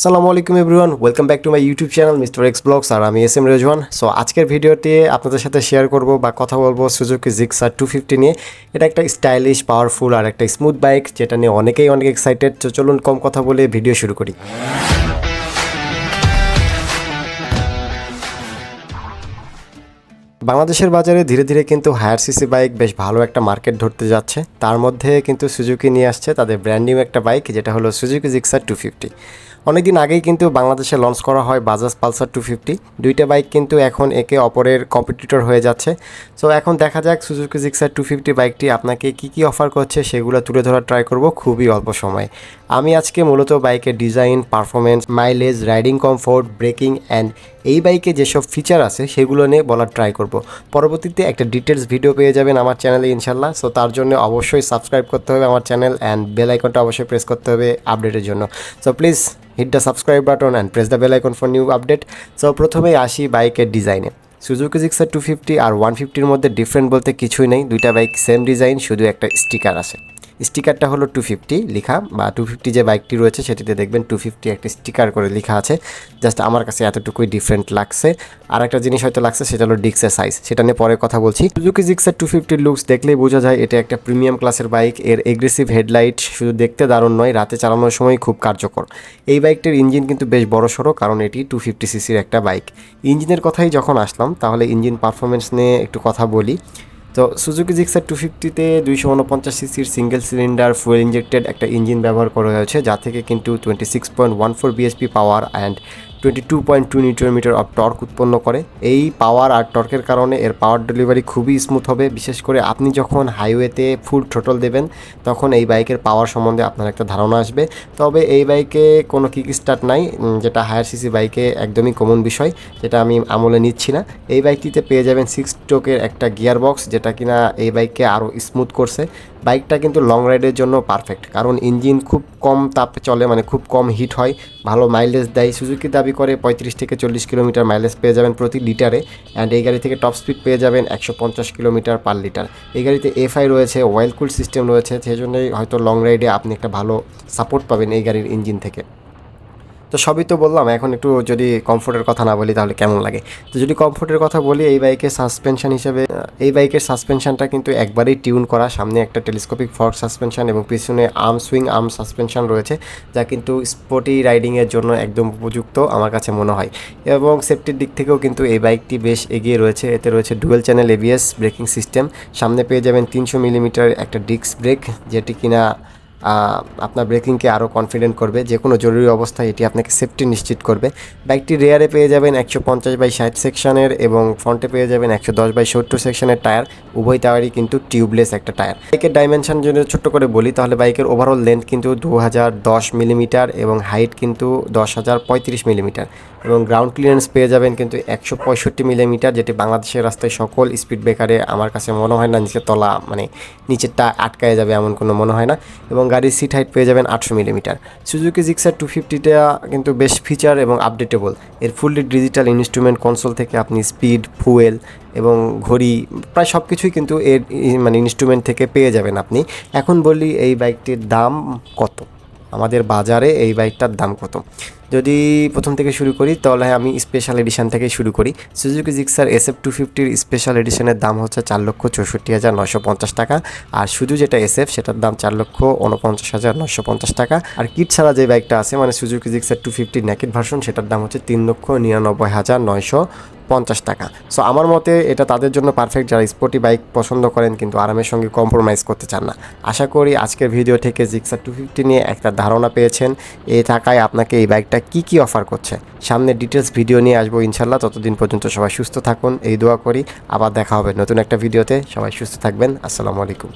আসসালামু আলাইকুম everyone welcome back to my YouTube channel mister X vlogs আর আমি S M Rezwan. So আজকের ভিডিওটি আপনাদের সাথে শেয়ার করব বা কথা বলব সুজুকি জিক্সার টু ফিফটি নিয়ে। এটা একটা স্টাইলিশ পাওয়ারফুল আর একটা স্মুথ বাইক যেটা নিয়ে অনেকেই অনেক এক্সাইটেড তো চলুন কম কথা বলে ভিডিও শুরু করি। বাংলাদেশের বাজারে ধীরে ধীরে কিন্তু হায়ার সিসি বাইক বেশ ভালো একটা মার্কেট ধরতে যাচ্ছে। তার মধ্যে কিন্তু সুজুকি নিয়ে আসছে তাদের ব্র্যান্ড একটা বাইক যেটা হলো সুজুকি জিক্সার টু ফিফটি অনেকদিন আগেই কিন্তু বাংলাদেশে লঞ্চ করা হয় বাজাজ পালসার টু ফিফটি দুইটা বাইক কিন্তু এখন একে অপরের কম্পিটিটর হয়ে যাচ্ছে। সো এখন দেখা যাক সুজুকি জিক্সার টু ফিফটি বাইকটি আপনাকে কী কী অফার করছে সেগুলো তুলে ধরার ট্রাই করব খুবই অল্প সময়ে। আমি আজকে মূলত বাইকের design performance mileage riding comfort braking and এই বাইকে যেসব ফিচার আছে সেগুলো নিয়ে বলার ট্রাই করব। পরবর্তীতে একটা ডিটেলস ভিডিও পেয়ে যাবেন আমার চ্যানেলে ইনশাল্লাহ সো তার জন্য অবশ্যই সাবস্ক্রাইব করতে হবে আমার চ্যানেল অ্যান্ড বেল আইকনটা অবশ্যই প্রেস করতে হবে আপডেটের জন্য। So please hit the subscribe button and press the bell icon for new update so প্রথমেই আসি বাইকের ডিজাইনে Suzuki Gixxer two fifty R one ফিফটির মধ্যে ডিফারেন্ট বলতে কিছুই নেই। দুইটা বাইক সেম ডিজাইন শুধু একটা স্টিকার আছে স্টিকারটা হলো টু ফিফটি লেখা, বা টু ফিফটি যে বাইকটি রয়েছে সেটিতে দেখবেন টু ফিফটি একটা স্টিকার করে লেখা আছে। জাস্ট আমার কাছে এতটুকুই ডিফারেন্ট লাগছে। আর একটা জিনিস হয়তো লাগছে, সেটা হলো ডিক্সের সাইজ সেটা নিয়ে পরে কথা বলছি। সুজুকি জিক্সের টু ফিফটির লুকস দেখলেই বোঝা যায়, এটা একটা প্রিমিয়াম ক্লাসের বাইক এর এগ্রেসিভ হেডলাইট শুধু দেখতে দারুণ নয়, রাতে চালানোর সময় খুব কার্যকর। এই বাইকটির ইঞ্জিন কিন্তু বেশ বড় সড়ো, কারণ এটি টু ফিফটি সিসির একটা বাইক ইঞ্জিনের কথাই যখন আসলাম, তাহলে ইঞ্জিন পারফরমেন্স নিয়ে একটু কথা বলি। তো সুজুকি জিক্সার টু ফিফটিতে দুইশো উনপঞ্চাশ সিসির সিঙ্গেল সিলিন্ডার ফুয়েল ইঞ্জেক্টেড একটা ইঞ্জিন ব্যবহার করা হয়েছে, যা থেকে কিন্তু twenty six point one four BHP power and twenty two point two newton meter of torque উৎপন্ন করে। এই পাওয়ার আর টর্কের কারণে এর পাওয়ার ডেলিভারি খুবই স্মুথ হবে। বিশেষ করে আপনি যখন হাইওয়েতে ফুল থ্রোটল দেবেন, তখন এই বাইকের পাওয়ার সম্বন্ধে আপনার একটা ধারণা আসবে। তবে এই বাইকে কোনো কিক স্টার্ট নাই যেটা হায়ার সিসি বাইকে একদমই কমন বিষয়, যেটা আমি আমলে নিচ্ছি না। এই বাইকটিতে পেয়ে যাবেন সিক্স স্ট্রোকের একটা গিয়ার বক্স যেটা কিনা এই বাইককে আরও স্মুথ করছে। বাইকটা কিন্তু লং রাইডের জন্য পারফেক্ট কারণ ইঞ্জিন খুব কম তাপ চলে মানে খুব কম হিট হয়, ভালো মাইলেজ দেয়। সুজুকি দাবি করে পঁয়ত্রিশ থেকে চল্লিশ কিলোমিটার মাইলেজ পেয়ে যাবেন প্রতি লিটারে অ্যান্ড এই গাড়ি থেকে টপ স্পিড পেয়ে যাবেন একশো পঞ্চাশ কিলোমিটার পার লিটার এই গাড়িতে এফআই রয়েছে ওয়েল কুল সিস্টেম রয়েছে, সেই জন্যই হয়তো লং রাইডে আপনি একটা ভালো সাপোর্ট পাবেন এই গাড়ির ইঞ্জিন থেকে। তো সবই তো বললাম, এখন একটু যদি কমফোর্টের কথা না বলি তাহলে কেমন লাগে? তো যদি কমফোর্টের কথা বলি, এই বাইকের সাসপেনশন হিসেবে এই বাইকের সাসপেনশনটা কিন্তু একবারেই টিউন করা, সামনে একটা টেলিস্কোপিক ফর্ক সাসপেনশন এবং পিছনে আর্ম সুইং আর্ম সাসপেনশন রয়েছে, যা কিন্তু স্পোর্টি রাইডিংয়ের জন্য একদম উপযুক্ত আমার কাছে মনে হয়। এবং সেফটির দিক থেকেও কিন্তু এই বাইকটি বেশ এগিয়ে রয়েছে, এতে রয়েছে dual channel ABS braking system সামনে পেয়ে যাবেন তিনশো মিলিমিটার একটা ডিস্ক ব্রেক যেটি কিনা আপনার ব্রেকিংকে আরও কনফিডেন্ট করবে। যে কোনো জরুরি অবস্থায় এটি আপনাকে সেফটি নিশ্চিত করবে। বাইকটি রেয়ারে পেয়ে যাবেন একশো পঞ্চাশ বাই ষাট সেকশনের এবং ফ্রন্টে পেয়ে যাবেন একশো দশ বাই সত্তর সেকশনের টায়ার উভয় টায়ারই কিন্তু টিউবলেস একটা টায়ার বাইকের ডাইমেনশন যদি ছোট্ট করে বলি, তাহলে বাইকের ওভারঅল লেন্থ কিন্তু দু হাজার দশ মিলিমিটার এবং হাইট কিন্তু দশ হাজার পঁয়ত্রিশ মিলিমিটার এবং গ্রাউন্ড ক্লিয়ারেন্স পেয়ে যাবেন কিন্তু একশো পঁয়ষট্টি মিলিমিটার যেটি বাংলাদেশের রাস্তায় সকল স্পিড ব্রেকারে আমার কাছে মনে হয় না, নিচের তলা মানে নিচেরটা আটকায় যাবে এমন কোনো মনে হয় না। এবং গাড়ির সিট হাইট পেয়ে যাবেন আটশো মিলিমিটার সুজুকি জিক্সার টু ফিফটিটা কিন্তু বেশ ফিচার এবং আপডেটেবল এর ফুললি ডিজিটাল ইনস্ট্রুমেন্ট কনসোল থেকে আপনি স্পিড ফুয়েল এবং ঘড়ি প্রায় সব কিছুই কিন্তু এর মানে ইনস্ট্রুমেন্ট থেকে পেয়ে যাবেন আপনি। এখন বলি এই বাইকটির দাম কত? আমাদের বাজারে এই বাইকটার দাম কত? যদি প্রথম থেকে শুরু করি, তাহলে আমি স্পেশাল এডিশন থেকে শুরু করি। Suzuki Gixxer S F two ফিফটির special এডিশনের দাম হচ্ছে চার লক্ষ চৌষট্টি হাজার নশো পঞ্চাশ টাকা। আর শুধু যেটা এস এফ সেটার দাম চার লক্ষ উনপঞ্চাশ হাজার নশো পঞ্চাশ টাকা। আর কিট ছাড়া যে বাইকটা আছে মানে সুজুকি জিক্সার টু ফিফটির ন্যাকেট ভার্সন সেটার দাম হচ্ছে তিন লক্ষ নিরানব্বই হাজার নয়শো পঞ্চাশ টাকা। সো আমার মতে এটা তাদের জন্য পারফেক্ট যারা স্পোর্টি বাইক পছন্দ করেন, কিন্তু আরামের সঙ্গে কম্প্রোমাইজ করতে চান না। আশা করি আজকের ভিডিও থেকে জিক্সার টু ফিফটি নিয়ে একটা ধারণা পেয়েছেন। এই থাকায় আপনাকে এই বাইকটা কি কি অফার করছে সামনে ডিটেলস ভিডিও নিয়ে আসব ইনশাল্লাহ ততদিন পর্যন্ত সবাই সুস্থ থাকুন, এই দোয়া করি। আবার দেখা হবে নতুন একটা ভিডিওতে সবাই সুস্থ থাকবেন। আসসালামু আলাইকুম।